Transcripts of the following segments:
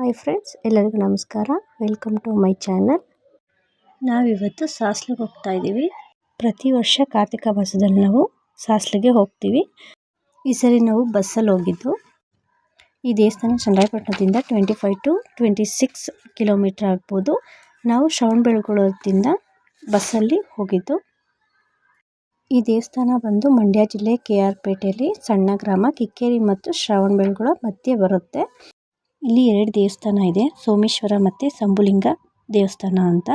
Hi friends ಎಲ್ಲರಿಗೂ ನಮಸ್ಕಾರ. Welcome to my channel ನಾವಿವತ್ತು ಸಾಸ್ಲಿಗೆ ಹೋಗ್ತಾ ಇದ್ದೀವಿ ಪ್ರತಿ ವರ್ಷ ಕಾರ್ತಿಕ ಮಾಸದಲ್ಲಿ ನಾವು ಸಾಸ್ಲಿಗೆ ಹೋಗ್ತೀವಿ. ಈ ಸರಿ ನಾವು ಬಸ್ಸಲ್ಲಿ ಹೋಗಿದ್ದು. ಈ ದೇವಸ್ಥಾನ ಚನ್ನರಾಯಪಟ್ಟಣದಿಂದ twenty five to twenty six kilometre ಆಗ್ಬೋದು. ನಾವು ಶ್ರವಣಬೆಳಗೊಳದಿಂದ ಬಸ್ಸಲ್ಲಿ ಹೋಗಿದ್ದು. ಈ ದೇವಸ್ಥಾನ ಬಂದು ಮಂಡ್ಯ ಜಿಲ್ಲೆ ಕೆ ಆರ್ ಪೇಟೆಯಲ್ಲಿ ಸಣ್ಣ ಗ್ರಾಮ ಕಿಕ್ಕೇರಿ ಮತ್ತು ಶ್ರವಣಬೆಳಗೊಳ ಮಧ್ಯೆ ಬರುತ್ತೆ. ಇಲ್ಲಿ ಎರಡು ದೇವಸ್ಥಾನ ಇದೆ, ಸೋಮೇಶ್ವರ ಮತ್ತು ಸಂಬುಲಿಂಗ ದೇವಸ್ಥಾನ ಅಂತ.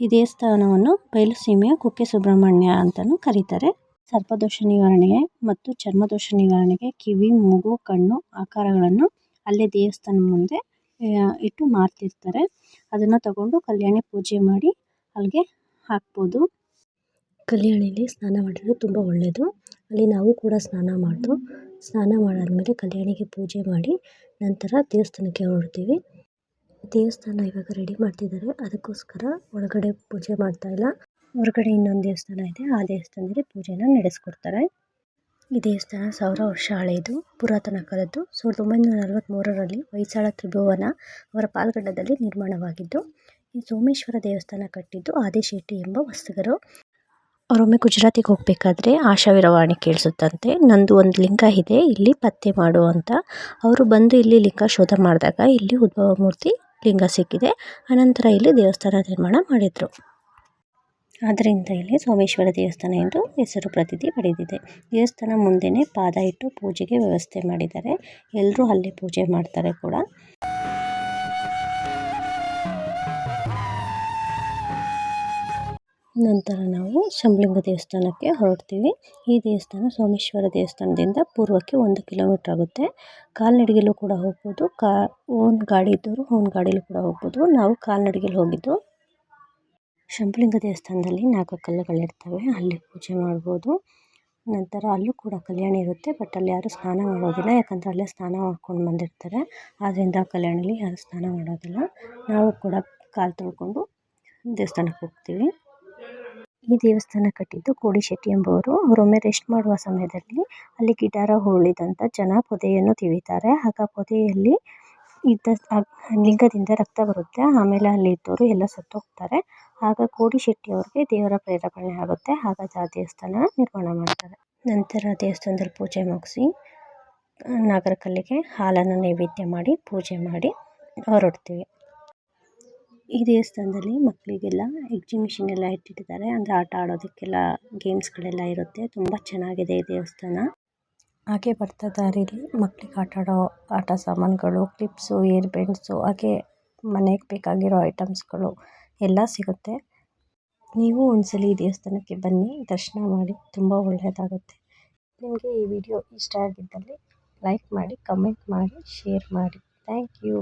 ಈ ದೇವಸ್ಥಾನವನ್ನು ಬಯಲು ಸೀಮೆಯ ಕುಕ್ಕೆ ಸುಬ್ರಹ್ಮಣ್ಯ ಅಂತಲೂ ಕರೀತಾರೆ. ಸರ್ಪದೋಷ ನಿವಾರಣೆಗೆ ಮತ್ತು ಚರ್ಮದೋಷ ನಿವಾರಣೆಗೆ ಕಿವಿ, ಮೂಗು, ಕಣ್ಣು ಆಕಾರಗಳನ್ನು ಅಲ್ಲೇ ದೇವಸ್ಥಾನ ಮುಂದೆ ಇಟ್ಟು ಮಾರ್ತಿರ್ತಾರೆ. ಅದನ್ನು ತಗೊಂಡು ಕಲ್ಯಾಣಿ ಪೂಜೆ ಮಾಡಿ ಅಲ್ಲಿಗೆ ಹಾಕ್ಬೋದು. ಕಲ್ಯಾಣಿಲಿ ಸ್ನಾನ ಮಾಡಿದ್ರೆ ತುಂಬ ಒಳ್ಳೆಯದು ಅಲ್ಲಿ ನಾವು ಕೂಡ ಸ್ನಾನ ಮಾಡಿದ್ರು ಸ್ನಾನ ಮಾಡಾದಮೇಲೆ ಕಲ್ಯಾಣಿಗೆ ಪೂಜೆ ಮಾಡಿ ನಂತರ ದೇವಸ್ಥಾನಕ್ಕೆ ಹೊರಡ್ತೀವಿ. ದೇವಸ್ಥಾನ ಇವಾಗ ರೆಡಿ ಮಾಡ್ತಿದ್ದಾರೆ. ಅದಕ್ಕೋಸ್ಕರ ಒಳಗಡೆ ಪೂಜೆ ಮಾಡ್ತಾ ಇಲ್ಲ. ಹೊರಗಡೆ ಇನ್ನೊಂದು ದೇವಸ್ಥಾನ ಇದೆ. ಆ ದೇವಸ್ಥಾನದಲ್ಲಿ ಪೂಜೆನ ನಡೆಸ್ಕೊಡ್ತಾರೆ. ಈ ದೇವಸ್ಥಾನ ಸಾವಿರ ವರ್ಷ ಹಳೆಯದು, ಪುರಾತನ ಕಾಲದ್ದು. ಸಾವಿರದ ಒಂಬೈನೂರ ನಲವತ್ತ್ಮೂರರಲ್ಲಿ ಹೊಯ್ಸಳ ತ್ರಿಭುವನ ಅವರ ಪಾಲ್ಗಡದಲ್ಲಿ ನಿರ್ಮಾಣವಾಗಿದ್ದು, ಈ ಸೋಮೇಶ್ವರ ದೇವಸ್ಥಾನ ಕಟ್ಟಿದ್ದು ಆದಿಶೆಟ್ಟಿ ಎಂಬ ವಸ್ತುಗರು. ಅವರೊಮ್ಮೆ ಗುಜರಾತಿಗೆ ಹೋಗಬೇಕಾದ್ರೆ ಆಶಾವಿರವಾಣಿ ಕೇಳಿಸುತ್ತಂತೆ. ನಂದು ಒಂದು ಲಿಂಗ ಇದೆ, ಇಲ್ಲಿ ಪತ್ತೆ ಮಾಡು ಅಂತ ಅವರು ಬಂದು ಇಲ್ಲಿ ಲಿಂಗ ಶೋಧ ಮಾಡಿದಾಗ ಇಲ್ಲಿ ಉದ್ಭವ ಮೂರ್ತಿ ಲಿಂಗ ಸಿಕ್ಕಿದೆ. ಅನಂತರ ಇಲ್ಲಿ ದೇವಸ್ಥಾನ ನಿರ್ಮಾಣ ಮಾಡಿದರು. ಆದ್ದರಿಂದ ಇಲ್ಲಿ ಸೋಮೇಶ್ವರ ದೇವಸ್ಥಾನ ಎಂದು ಹೆಸರು ಪ್ರತಿದಿ ಪಡೆದಿದೆ. ದೇವಸ್ಥಾನ ಮುಂದೆನೇ ಪಾದ ಇಟ್ಟು ಪೂಜೆಗೆ ವ್ಯವಸ್ಥೆ ಮಾಡಿದ್ದಾರೆ. ಎಲ್ಲರೂ ಅಲ್ಲಿ ಪೂಜೆ ಮಾಡ್ತಾರೆ ಕೂಡ. ನಂತರ ನಾವು ಶಂಬಲಿಂಗ ದೇವಸ್ಥಾನಕ್ಕೆ ಹೊರಡ್ತೀವಿ. ಈ ದೇವಸ್ಥಾನ ಸೋಮೇಶ್ವರ ದೇವಸ್ಥಾನದಿಂದ ಪೂರ್ವಕ್ಕೆ ಒಂದು ಕಿಲೋಮೀಟ್ರ್ ಆಗುತ್ತೆ. ಕಾಲ್ನಡಿಗೆಯಲ್ಲೂ ಕೂಡ ಹೋಗ್ಬೋದು. ಕಾ, ಓನ್ ಗಾಡಿ ಇದ್ದವರು ಓನ್ ಗಾಡೀಲೂ ಕೂಡ ಹೋಗ್ಬೋದು. ನಾವು ಕಾಲ್ನಡಿಗೆಯಲ್ಲಿ ಹೋಗಿದ್ದು ಶಂಬಲಿಂಗ ದೇವಸ್ಥಾನದಲ್ಲಿ ನಾಲ್ಕು ಕಲ್ಲುಗಳಿರ್ತವೆ. ಅಲ್ಲಿ ಪೂಜೆ ಮಾಡ್ಬೋದು. ನಂತರ ಅಲ್ಲೂ ಕೂಡ ಕಲ್ಯಾಣ ಇರುತ್ತೆ. ಬಟ್ ಅಲ್ಲಿ ಯಾರೂ ಸ್ನಾನ ಮಾಡೋದಿಲ್ಲ. ಯಾಕಂದರೆ ಅಲ್ಲೇ ಸ್ನಾನ ಮಾಡ್ಕೊಂಡು ಬಂದಿರ್ತಾರೆ. ಆದ್ದರಿಂದ ಕಲ್ಯಾಣಲ್ಲಿ ಯಾರು ಸ್ನಾನ ಮಾಡೋದಿಲ್ಲ. ನಾವು ಕೂಡ ಕಾಲು ತೊಳ್ಕೊಂಡು ದೇವಸ್ಥಾನಕ್ಕೆ ಹೋಗ್ತೀವಿ. ಈ ದೇವಸ್ಥಾನ ಕಟ್ಟಿದ್ದು ಕೋಡಿಶೆಟ್ಟಿ ಎಂಬುವರು. ಅವರೊಮ್ಮೆ ರೆಸ್ಟ್ ಮಾಡುವ ಸಮಯದಲ್ಲಿ ಅಲ್ಲಿ ಗಿಟಾರ ಉಳಿದಂಥ ಜನ ಪೊದೆಯನ್ನು ತಿವಿತಾರೆ. ಆಗ ಪೊದೆಯಲ್ಲಿ ಇದ್ದ ಲಿಂಗದಿಂದ ರಕ್ತ ಬರುತ್ತೆ. ಆಮೇಲೆ ಅಲ್ಲಿ ಇದ್ದವರು ಎಲ್ಲ ಸತ್ತೋಗ್ತಾರೆ. ಆಗ ಕೋಡಿಶೆಟ್ಟಿ ಅವ್ರಿಗೆ ದೇವರ ಪ್ರೇರೇಪಣೆ ಆಗುತ್ತೆ. ಆಗ ಆ ದೇವಸ್ಥಾನ ನಿರ್ಮಾಣ ಮಾಡ್ತಾರೆ. ನಂತರ ದೇವಸ್ಥಾನದಲ್ಲಿ ಪೂಜೆ ಮುಗಿಸಿ ನಾಗರಕಲ್ಲಿಗೆ ಹಾಲನ್ನು ನೈವೇದ್ಯ ಮಾಡಿ ಪೂಜೆ ಮಾಡಿ ಹೊರಡ್ತೀವಿ. ಈ ದೇವಸ್ಥಾನದಲ್ಲಿ ಮಕ್ಕಳಿಗೆಲ್ಲ ಎಕ್ಸಿಬಿಷನ್ ಎಲ್ಲ ಇಟ್ಟಿದ್ದಾರೆ ಅಂದರೆ ಆಟ ಆಡೋದಕ್ಕೆಲ್ಲ ಗೇಮ್ಸ್ಗಳೆಲ್ಲ ಇರುತ್ತೆ. ತುಂಬ ಚೆನ್ನಾಗಿದೆ ಈ ದೇವಸ್ಥಾನ. ಹಾಗೆ ಬರ್ತಾ ದಾರಿಲಿ ಮಕ್ಕಳಿಗೆ ಆಟ ಆಡೋ ಆಟ ಸಾಮಾನುಗಳು ಕ್ಲಿಪ್ಸು ಏರ್ ಬೆಂಡ್ಸು ಹಾಗೆ ಮನೆಗೆ ಬೇಕಾಗಿರೋ ಐಟಮ್ಸ್ಗಳು ಎಲ್ಲ ಸಿಗುತ್ತೆ. ನೀವು ಒಂದ್ಸಲ ಈ ದೇವಸ್ಥಾನಕ್ಕೆ ಬನ್ನಿ, ದರ್ಶನ ಮಾಡಿ, ತುಂಬ ಒಳ್ಳೆಯದಾಗುತ್ತೆ. ನಿಮಗೆ ಈ ವಿಡಿಯೋ ಇಷ್ಟ ಆಗಿದ್ದಲ್ಲಿ ಲೈಕ್ ಮಾಡಿ ಕಮೆಂಟ್ ಮಾಡಿ ಶೇರ್ ಮಾಡಿ. Thank you